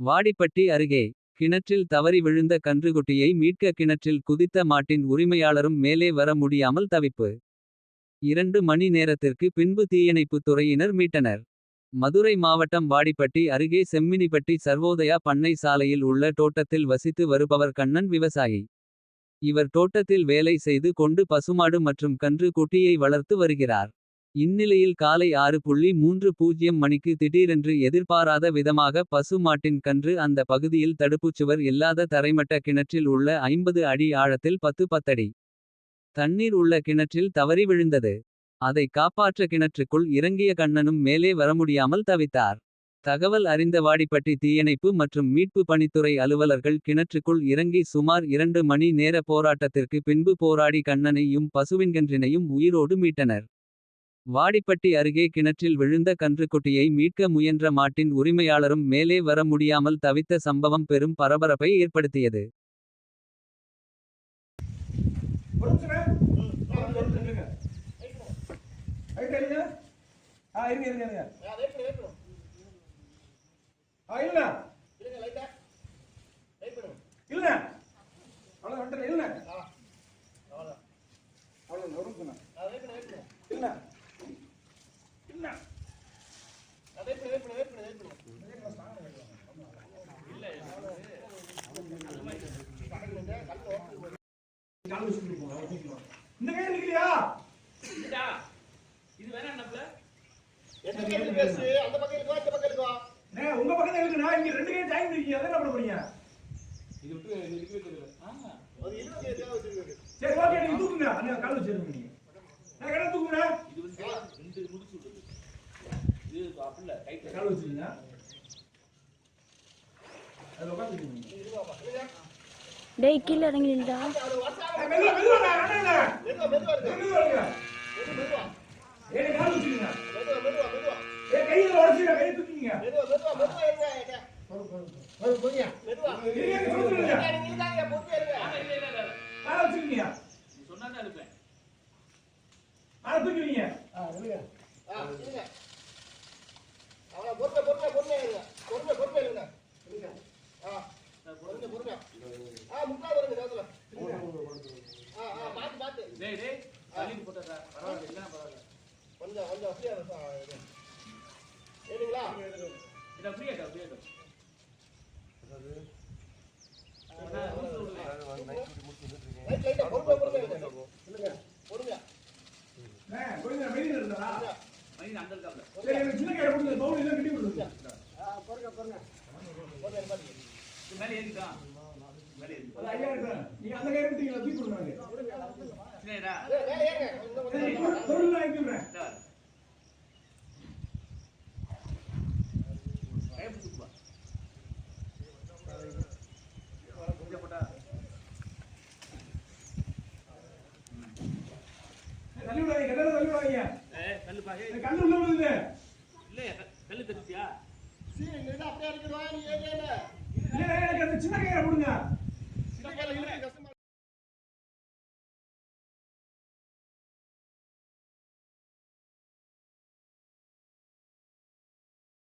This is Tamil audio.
வாடிப்பட்டி அருகே கிணற்றில் தவறி விழுந்த கன்றுகுட்டியை மீட்க கிணற்றில் குதித்த மாட்டின் உரிமையாளரும் மேலே வர முடியாமல் தவிப்பு. இரண்டு மணி நேரத்திற்கு பின்பு தீயணைப்புத் துறையினர் மீட்டனர். மதுரை மாவட்டம் வாடிப்பட்டி அருகே செம்மினிப்பட்டி சர்வோதயா பண்ணை சாலையில் உள்ள தோட்டத்தில் வசித்து வருபவர் கண்ணன் விவசாயி. இவர் தோட்டத்தில் வேலை செய்து கொண்டு பசுமாடு மற்றும் கன்று குட்டியை வளர்த்து வருகிறார். இந்நிலையில் காலை ஆறு புள்ளி மூன்று பூஜ்யம் மணிக்கு திடீரென்று எதிர்பாராத விதமாக பசு மாட்டின் கன்று அந்த பகுதியில் தடுப்புச்சுவர் இல்லாத தரைமட்ட கிணற்றில் உள்ள ஐம்பது அடி ஆழத்தில் பத்து பத்தடி. தண்ணீர் உள்ள கிணற்றில் தவறி விழுந்தது. அதை காப்பாற்ற கிணற்றுக்குள் இறங்கிய கண்ணனும் மேலே வரமுடியாமல் தவித்தார். தகவல் அறிந்த வாடிப்பட்டி தீயணைப்பு மற்றும் மீட்பு பணித்துறை அலுவலர்கள் கிணற்றுக்குள் இறங்கி சுமார் இரண்டு மணி நேர போராட்டத்திற்கு பின்பு போராடி கண்ணனையும் பசுவின்கன்றினையும் உயிரோடு மீட்டனர். வாடிப்பட்டி அருகே கிணற்றில் விழுந்த கன்றுக்குட்டியை மீட்க முயன்ற மாட்டின் உரிமையாளரும் மேலே வர முடியாமல் தவித்த சம்பவம் பெரும் பரபரப்பை ஏற்படுத்தியது. இல்ல. இல்ல. அவ்வளவு வந்துட்டேன், இல்ல. அவ்வளவு, ஒரு நிமிஷம். இல்ல. இல்ல. கால் வச்சுட்டு போங்க, இந்த கையில நிக்கலையா? அண்ணே, உங்க பக்கத்துல இருக்கு நான் இங்க ரெண்டு கையும் ஜாயின் இருக்கீங்க அதை என்ன பண்ண போறீங்க சரி ஓகே நீங்க தூக்குங்க அண்ணே கால் வச்சிருங்க நான் கடை தூக்குங்க இது வந்து ரெண்டு முடிச்சு டேய் கீழே இறங்கிடா மெதுவா மெதுவா அண்ணே மெதுவா இருங்க ஏய் கால் வச்சிருங்க ஏய் கையில உடைச்சிங்க கையை தூக்கிங்க இருங்க சொல்லுங்க பவுல் எல்லாம் கட்டி கொடுங்க அது ஐயா இருக்கு. நீங்க அந்த கையை விட்டீங்களா தூக்கி கொடுங்க தள்ளி விடாதீங்க, கட்டால தள்ளி விடாதீங்க. கல்லு உள்ள விழுது. சீ, இங்க அப்படியே இருக்கிறவா? நீ ஏறியா இல்ல, எனக்கு அந்த சின்ன கையை